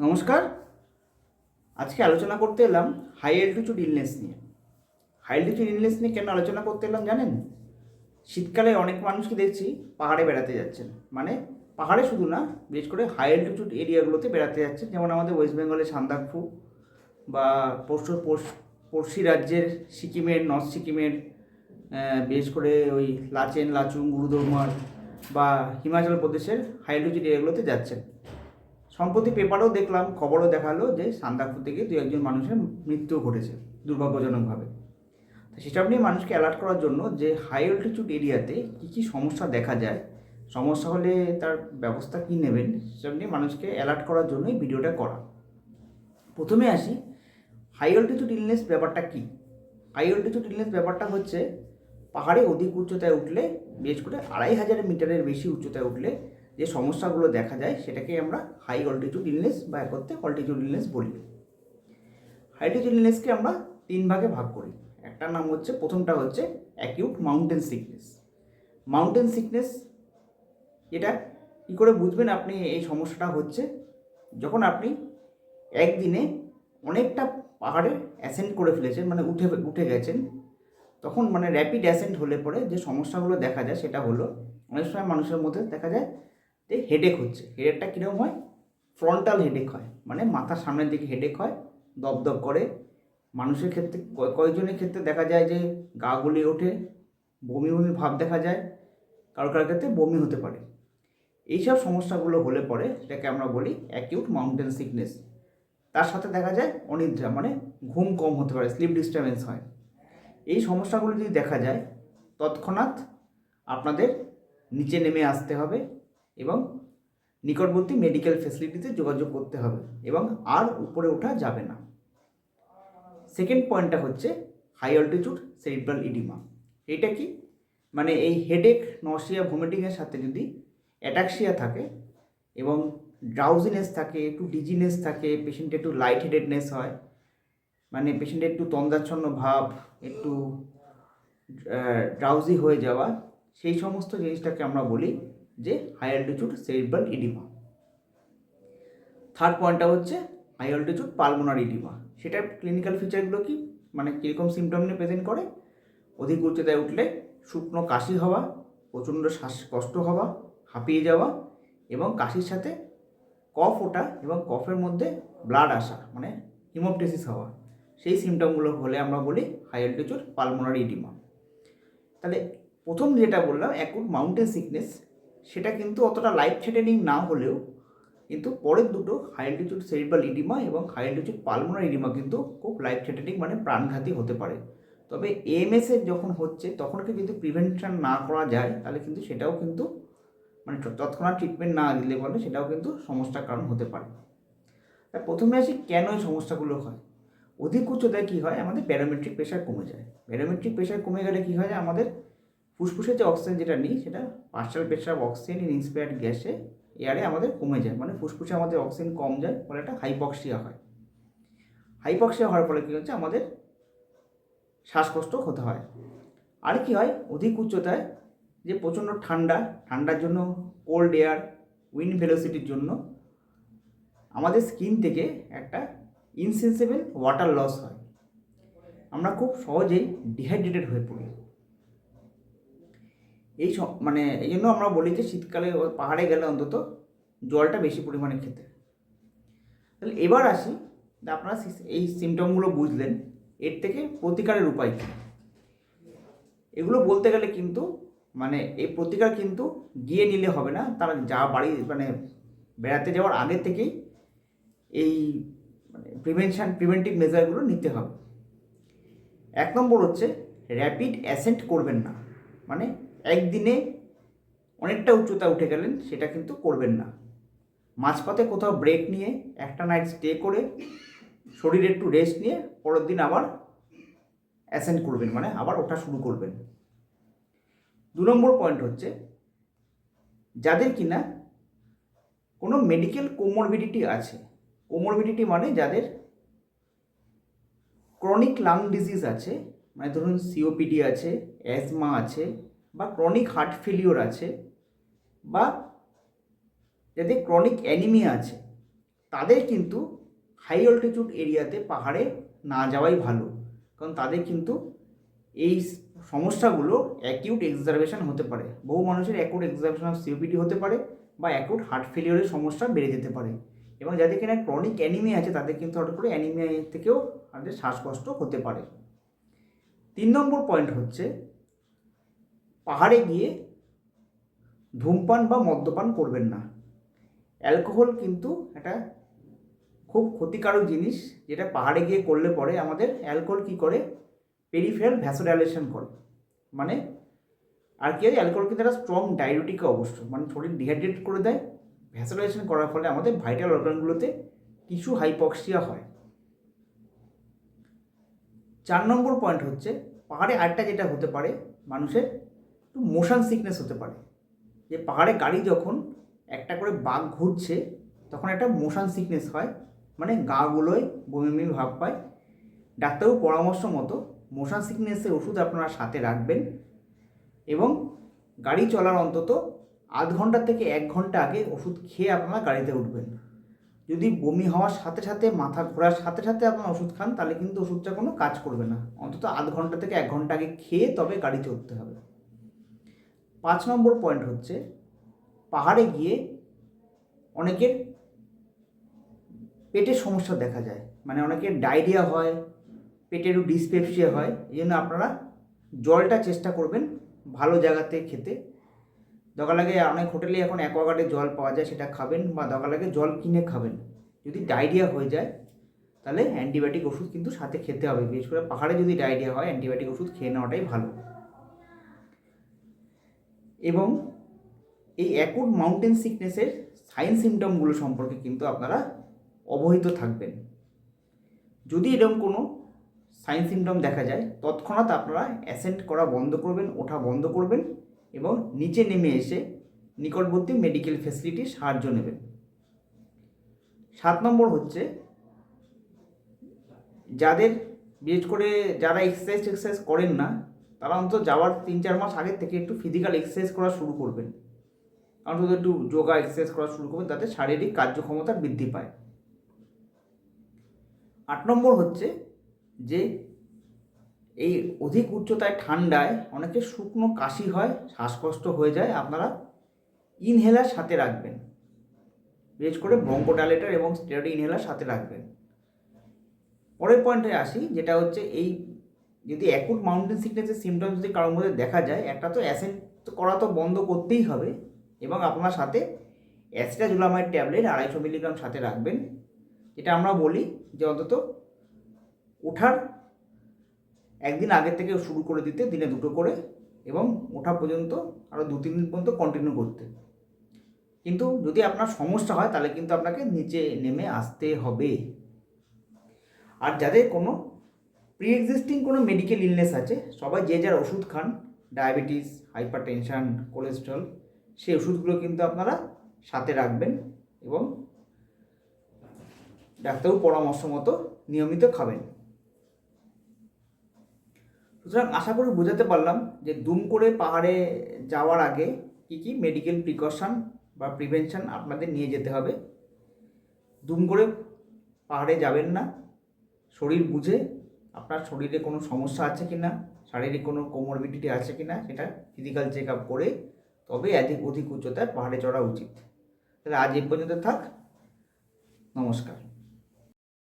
নমস্কার। আজকে আলোচনা করতে এলাম হাই অ্যালটিটিউড ইলনেস নিয়ে। হাই অ্যালটিটিউড ইলনেস নিয়ে কেন আলোচনা করতে এলাম জানেন? শীতকালে অনেক মানুষকে দেখছি পাহাড়ে বেড়াতে যাচ্ছেন। মানে পাহাড়ে শুধু না, বিশেষ করে হাই অ্যালটিটিউড এরিয়াগুলোতে বেড়াতে যাচ্ছেন। যেমন আমাদের ওয়েস্ট বেঙ্গলের সান্দাকফু বা পশ্চ পশ- পড়শি রাজ্যের সিকিমের নর্থ সিকিমের বিশেষ করে ওই লাচেন, লাচুং, গুরুদৌমার বা হিমাচল প্রদেশের হাই অ্যালটিটিউড এরিয়াগুলোতে যাচ্ছেন। সম্প্রতি পেপারেও দেখলাম, খবরও দেখাল যে সান্দাকফু থেকে দু একজন মানুষের মৃত্যু ঘটেছে দুর্ভাগ্যজনকভাবে। তো সেসব নিয়ে মানুষকে অ্যালার্ট করার জন্য যে হাই অল্টিটিউড এরিয়াতে কী কী সমস্যা দেখা যায়, সমস্যা হলে তার ব্যবস্থা কী নেবেন, সেসব নিয়ে মানুষকে অ্যালার্ট করার জন্যই ভিডিওটা করা। প্রথমে আসি হাই অল্টিটিউড ইলনেস ব্যাপারটা কী? হাই অল্টিটিউড ইলনেস ব্যাপারটা হচ্ছে, পাহাড়ে অধিক উচ্চতায় উঠলে, বিশেষ করে আড়াই হাজার মিটারের বেশি উচ্চতায় উঠলে যে সমস্যাগুলো দেখা যায় সেটাকে আমরা হাই অল্টিটিউড ইলনেস বা একত্রে অল্টিটিউড ইলনেস বলি। হাইটিটিউড ইলনেসকে আমরা তিন ভাগে ভাগ করি। একটার নাম হচ্ছে, প্রথমটা হচ্ছে acute mountain sickness mountain sickness এটা কী করে বুঝবেন আপনি এই সমস্যাটা হচ্ছে? যখন আপনি একদিনে অনেকটা পাহাড়ে অ্যাসেন্ড করে ফেলেছেন মানে উঠে উঠে গেছেন, তখন মানে র্যাপিড অ্যাসেন্ট হলে পরে যে সমস্যাগুলো দেখা যায় সেটা হলো, অনেক সময় মানুষের মধ্যে দেখা যায় যে হেডেক হচ্ছে। হেডেকটা কীরকম হয়? ফ্রন্টাল হেডেক হয়। মানে মাথার সামনের দিকে হেডেক হয় দপদপ করে। মানুষের ক্ষেত্রে, কয়- কয়েকজনের ক্ষেত্রে দেখা যায় যে গা গুলি ওঠে, বমি বমি ভাব দেখা যায়। কারও কারও ক্ষেত্রে বমি হতে পারে। এইসব সমস্যাগুলো হলে পরে সেটাকে আমরা বলি অ্যাকিউট মাউন্টেন সিকনেস তার সাথে দেখা যায় অনিদ্রা মানে ঘুম কম হতে পারে স্লিপ ডিস্টারবেন্স হয়। এই সমস্যাগুলো যদি দেখা যায়, তৎক্ষণাৎ আপনাদের নিচে নেমে আসতে হবে। এবং নিকটবর্তী মেডিকেল ফেসিলিটিতে যোগাযোগ করতে হবে এবং আর উপরে ওঠা যাবে না। সেকেন্ড পয়েন্টটা হচ্ছে হাই অল্টিটিউড সেরিব্রাল ইডিমা এটা কি? মানে এই হেডেক নসিয়া ভমিটিংয়ের সাথে যদি অ্যাটাক্সিয়া থাকে এবং ড্রাউজিনেস থাকে, একটু ডিজিনেস থাকে পেশেন্টের একটু লাইট হেডেডনেস হয় মানে পেশেন্টের একটু তন্দাচ্ছন্ন ভাব, একটু ড্রাউজি হয়ে যাওয়া, সেই সমস্ত জিনিসটাকে আমরা বলি যে high altitude cerebral oedema third পয়েন্টটা হচ্ছে হাই অল্টিটিউড পালমোনার ইডিমা সেটার ক্লিনিক্যাল ফিচারগুলো কি? মানে কীরকম সিমটম নিয়ে প্রেজেন্ট করে? অধিক উচ্চতায় উঠলে শুকনো কাশি হওয়া, প্রচণ্ড শ্বাসকষ্ট হওয়া, হাঁপিয়ে যাওয়া এবং কাশির সাথে কফ ওঠা এবং কফের মধ্যে ব্লাড আসা মানে হিমোপটেসিস হওয়া। সেই সিমটমগুলো হলে আমরা বলি হাই অল্টিটিউড পালমোনারি ইডিমা তাহলে প্রথম যেটা বললাম অ্যাকুট মাউন্টেন সিকনেস সেটা কিন্তু অতটা লাইফ থ্রেটেনিং না হলেও কিন্তু পরের দুটো হাই অ্যালটিটিউড সেরিব্রাল ইডিমা এবং হাই অ্যালটিটিউড পালমোনার ইডিমা কিন্তু খুব লাইফ থ্রেটেনিং মানে প্রাণঘাতী হতে পারে। তবে এএমএস এর যখন হচ্ছে, তখন কি যদি প্রিভেনশন না করা যায়, তাহলে কিন্তু সেটাও কিন্তু মানে তৎক্ষণাৎ ট্রিটমেন্ট না দিলে বলে সেটাও কিন্তু সমস্যার কারণ হতে পারে। তা প্রথমে আসি কেন এই সমস্যাগুলো হয়? অধিক উচ্চতায় কী হয়? আমাদের প্যারামেট্রিক প্রেশার কমে যায়। প্যারামেট্রিক প্রেশার কমে গেলে কী হয়? আমাদের ফুসফুসের যে অক্সিজেন যেটা নিই, সেটা partial pressure oxygen in inspired গ্যাসে এয়ারে আমাদের কমে যায়। মানে ফুসফুসে আমাদের অক্সিজেন কম যায়, ফলে একটা হাইপক্সিয়া হয়। হাইপক্সিয়া হওয়ার ফলে কী হচ্ছে? আমাদের শ্বাসকষ্ট হতে হয়। আর কি হয়? অধিক উচ্চতায় যে প্রচণ্ড ঠান্ডা, ঠান্ডার জন্য কোল্ড এয়ার উইন্ড ভেলোসিটির জন্য আমাদের স্কিন থেকে একটা ইনসেন্সিবল ওয়াটার লস হয়। আমরা খুব সহজেই ডিহাইড্রেটেড হয়ে পড়ি। এই সব মানে এই জন্য আমরা বলি যে শীতকালে পাহাড়ে গেলে অন্তত জলটা বেশি পরিমাণে খেতে। তাহলে এবার আসি আপনারা এই সিমটমগুলো বুঝলেন, এর থেকে প্রতিকারের উপায় কী? এগুলো বলতে গেলে কিন্তু মানে এই প্রতিকার কিন্তু গিয়ে নিলে হবে না, তারা যা বাড়ি মানে বেড়াতে যাওয়ার আগে থেকেই এই মানে প্রিভেনশন প্রিভেন্টিভ মেজারগুলো নিতে হবে। এক নম্বর হচ্ছে র্যাপিড অ্যাসেন্ট করবেন না মানে একদিনে অনেকটা উচ্চতা উঠে গেলেন, সেটা কিন্তু করবেন না। মাঝপথে কোথাও ব্রেক নিয়ে একটা নাইট স্টে করে শরীরে একটু রেস্ট নিয়ে পরের দিন আবার অ্যাসেন্ড করবেন মানে আবার ওঠা শুরু করবেন। দু নম্বর পয়েন্ট হচ্ছে, যাদের কিনা কোনো মেডিকেল কোমরবিডিটি আছে কোমরবিডিটি মানে যাদের ক্রনিক লাং ডিজিজ আছে মানে ধরুন সিওপিডি আছে অ্যাজমা আছে বা ক্রনিক হার্ট ফেলিওর আছে বা যাদের ক্রনিক অ্যানিমিয়া আছে, তাদের কিন্তু হাই অল্টিটিউড এরিয়াতে পাহাড়ে না যাওয়াই ভালো। কারণ তাদের কিন্তু এই সমস্যাগুলো অ্যাকিউট এক্সারভেশন হতে পারে। বহু মানুষের অ্যাকুট এক্সারভেশন অফ সিওপিডি হতে পারে বা অ্যাকুট হার্ট ফেলিওরের সমস্যা বেড়ে যেতে পারে। এবং যাদের কিনা ক্রনিক অ্যানিমিয়া আছে, তাদের কিন্তু হঠাৎ করে অ্যানিমিয়া থেকেও তাদের শ্বাসকষ্ট হতে পারে। তিন নম্বর পয়েন্ট হচ্ছে পাহাড়ে গিয়ে ধূমপান বা মদ্যপান করবেন না। অ্যালকোহল কিন্তু একটা খুব ক্ষতিকারক জিনিস, যেটা পাহাড়ে গিয়ে করলে পরে আমাদের অ্যালকোহল কী করে? পেরিফেরাল ভ্যাসোডাইলেশন করে। মানে আর কি হয়, অ্যালকোহল কিন্তু একটা স্ট্রং ডায়রিটিক অবশ্য মানে শরীর ডিহাইড্রেট করে দেয়। ভ্যাসোডাইলেশন করার ফলে আমাদের ভাইটাল অর্গানগুলোতে কিছু হাইপক্সিয়া হয়। চার নম্বর পয়েন্ট হচ্ছে, পাহাড়ে আরেকটা যেটা হতে পারে মানুষের একটু মোশন সিকনেস হতে পারে। যে পাহাড়ে গাড়ি যখন একটা করে বাঘ ঘুরছে, তখন একটা মোশন সিকনেস হয় মানে গাগুলোয় বমি বমি ভাব পায়। ডাক্তারবাবু পরামর্শ মতো মোশন সিকনেসের ওষুধ আপনারা সাথে রাখবেন এবং গাড়ি চলার অন্তত আধ ঘণ্টা থেকে এক ঘণ্টা আগে ওষুধ খেয়ে আপনারা গাড়িতে উঠবেন। যদি বমি হওয়ার সাথে সাথে, মাথা ঘোরার সাথে সাথে আপনার ওষুধ খান, তাহলে কিন্তু ওষুধটা কোনো কাজ করবে না। অন্তত আধ ঘণ্টা থেকে এক ঘণ্টা আগে খেয়ে তবে গাড়িতে উঠতে হবে। পাঁচ নম্বর পয়েন্ট হচ্ছে, পাহাড়ে গিয়ে অনেকের পেটের সমস্যা দেখা যায়। মানে অনেকের ডায়রিয়া হয় পেটেরও ডিসপেপসিয়া হয়, এই জন্য আপনারা জলটা চেষ্টা করবেন ভালো জায়গাতে খেতে। দরকার লাগে অনেক হোটেলে এখন অ্যাকোয়াগার্ডে জল পাওয়া যায়, সেটা খাবেন বা দরকার লাগে জল কিনে খাবেন। যদি ডায়রিয়া হয়ে যায়, তাহলে অ্যান্টিবায়োটিক ওষুধ কিন্তু সাথে খেতে হবে। বিশেষ করে পাহাড়ে যদি ডায়রিয়া হয় অ্যান্টিবায়োটিক ওষুধ খেয়ে নেওয়াটাই ভালো। এবং এই অ্যাকুট মাউন্টেন সিকনেসের সাইন সিমটমগুলো সম্পর্কে কিন্তু আপনারা অবহিত থাকবেন। যদি এরকম কোনো সাইন সিমটম দেখা যায়, তৎক্ষণাৎ আপনারা অ্যাসেন্ট করা বন্ধ করবেন, ওঠা বন্ধ করবেন এবং নিচে নেমে এসে নিকটবর্তী মেডিকেল ফেসিলিটির সাহায্য নেবেন। সাত নম্বর হচ্ছে, যাদের, বিশেষ করে যারা এক্সারসাইজ টেক্সারসাইজ করেন না তারা অন্তত যাওয়ার তিন চার মাস আগের থেকে একটু ফিজিক্যাল এক্সারসাইজ করা শুরু করবেন। অন্তত একটু যোগা এক্সারসাইজ করা শুরু করবেন, তাতে শারীরিক কার্যক্ষমতা বৃদ্ধি পায়। আট নম্বর হচ্ছে যে, এই অধিক উচ্চতায় ঠান্ডায় অনেকে শুকনো কাশি হয়, শ্বাসকষ্ট হয়ে যায়, আপনারা ইনহেলার সাথে রাখবেন। বিশেষ করে ব্রঙ্কোডালেটার এবং স্টেরয়েড ইনহেলার সাথে রাখবেন। পরের পয়েন্টে আসি, যেটা হচ্ছে এই যদি অ্যাকুট মাউন্টেন সিকনেসের সিমটম যদি কারোর মধ্যে দেখা যায়, একটা তো অ্যাসেন্ট করা তো বন্ধ করতেই হবে এবং আপনার সাথে অ্যাসিটাজুলামাইড ট্যাবলেট আড়াইশো মিলিগ্রাম সাথে রাখবেন। যেটা আমরা বলি যে অন্তত ওঠার একদিন আগের থেকে শুরু করে দিতে, দিনে দুটো করে এবং ওঠা পর্যন্ত আরও দু, তিন দিন পর্যন্ত কন্টিনিউ করতে। কিন্তু যদি আপনার সমস্যা হয়, তাহলে কিন্তু আপনাকে নিচে নেমে আসতে হবে। আর যাদের কোনো প্রি এক্সিস্টিং কোনো মেডিকেল ইলনেস আছে, সবাই যে যার ওষুধ খান ডায়াবেটিস হাইপার টেনশান কোলেস্ট্রল সেই ওষুধগুলো কিন্তু আপনারা সাথে রাখবেন এবং ডাক্তারবাবু পরামর্শ মতো নিয়মিত খাবেন। সুতরাং আশা করি বোঝাতে পারলাম যে দুম করে পাহাড়ে যাওয়ার আগে কী কী মেডিকেল প্রিকশন বা প্রিভেনশন আপনাদের নিয়ে যেতে হবে। দুম করে পাহাড়ে যাবেন না, শরীর বুঝে আপনার শরীরে কোনো সমস্যা আছে কি না? শারীরিক কোনো কোমরবিডিটি আছে কি না? সেটা ফিজিক্যাল চেক আপ করে তবে অধিক অধিক উচ্চতায় পাহাড়ে চড়া উচিত। তাহলে আজ এই পর্যন্ত থাক। নমস্কার।